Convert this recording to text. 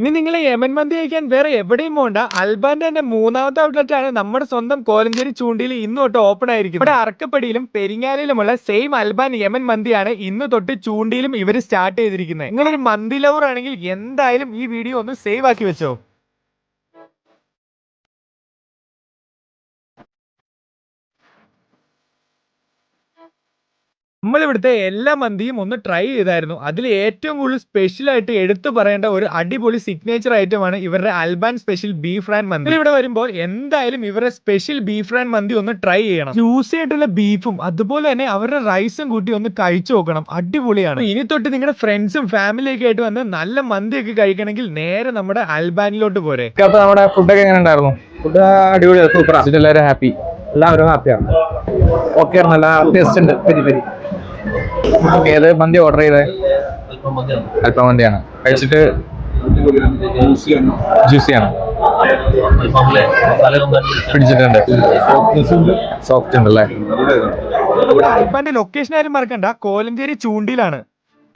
ഇനി നിങ്ങൾ യമൻ മന്തി കഴിക്കാൻ വേറെ എവിടെയും പോകണ്ട അൽബാന്റെ തന്നെ മൂന്നാമത്തെ ഔട്ട്ലെറ്റ് ആണ് നമ്മുടെ സ്വന്തം കോലഞ്ചേരി ചൂണ്ടിയിൽ ഇന്ന് തൊട്ട് ഓപ്പൺ ആയിരിക്കും ഇവിടെ അറക്കപ്പടിയിലും പെരിങ്ങാലിലുമുള്ള സെയിം അൽബാൻ യമൻ മന്തിയാണ് ഇന്ന് തൊട്ട് ചൂണ്ടിയിലും ഇവർ സ്റ്റാർട്ട് ചെയ്തിരിക്കുന്നത്. നിങ്ങളൊരു മന്തി ലവർ ആണെങ്കിൽ എന്തായാലും ഈ വീഡിയോ ഒന്ന് സേവ് ആക്കി വെച്ചോ. നമ്മൾ ഇവിടുത്തെ എല്ലാ മന്തിയും ഒന്ന് ട്രൈ ചെയ്തായിരുന്നു. അതിൽ ഏറ്റവും കൂടുതൽ സ്പെഷ്യലായിട്ട് എടുത്തു പറയേണ്ട ഒരു അടിപൊളി സിഗ്നേച്ചർ ഐറ്റം ആണ് ഇവരുടെ അൽബാൻ സ്പെഷ്യൽ ബീഫ് റാൻ മന്തി. ഇവിടെ വരുമ്പോൾ എന്തായാലും ഇവരുടെ സ്പെഷ്യൽ ബീഫ് റാൻ മന്തി ഒന്ന് ട്രൈ ചെയ്യണം. ജ്യൂസി ആയിട്ടുള്ള ബീഫും അതുപോലെ തന്നെ അവരുടെ റൈസും കൂട്ടി ഒന്ന് കഴിച്ചു നോക്കണം. അടിപൊളിയാണ്. ഇനി തൊട്ട് നിങ്ങളുടെ ഫ്രണ്ട്സും ഫാമിലിയൊക്കെ ആയിട്ട് വന്ന് നല്ല മന്തിയൊക്കെ കഴിക്കണമെങ്കിൽ നേരെ നമ്മുടെ അൽബാനിലോട്ട് പോരെ. അപ്പൊ നമ്മുടെ ഫുഡൊക്കെ എങ്ങനെ ഉണ്ടായിരുന്നു? ഫുഡ് അടിപൊളിയാണ് സൂപ്പർ എല്ലാവരും ഹാപ്പി എല്ലാവരും ഹാപ്പിയാണ് ഓക്കെ നല്ല ടേസ്റ്റ് ഉണ്ട്. പെരി പെരി ഏത് മന്തി ഓർഡർ ചെയ്തത് അല്പം മന്തിയാണ് കഴിച്ചിട്ട് ജ്യൂസിയാണ്. പിടിച്ചിട്ടുണ്ട്. സോഫ്റ്റ് ഉണ്ടല്ലേ? അൽബാന്റെ ലൊക്കേഷൻ ആരും മറക്കണ്ട. കോലഞ്ചേരി ചൂണ്ടിയിലാണ്.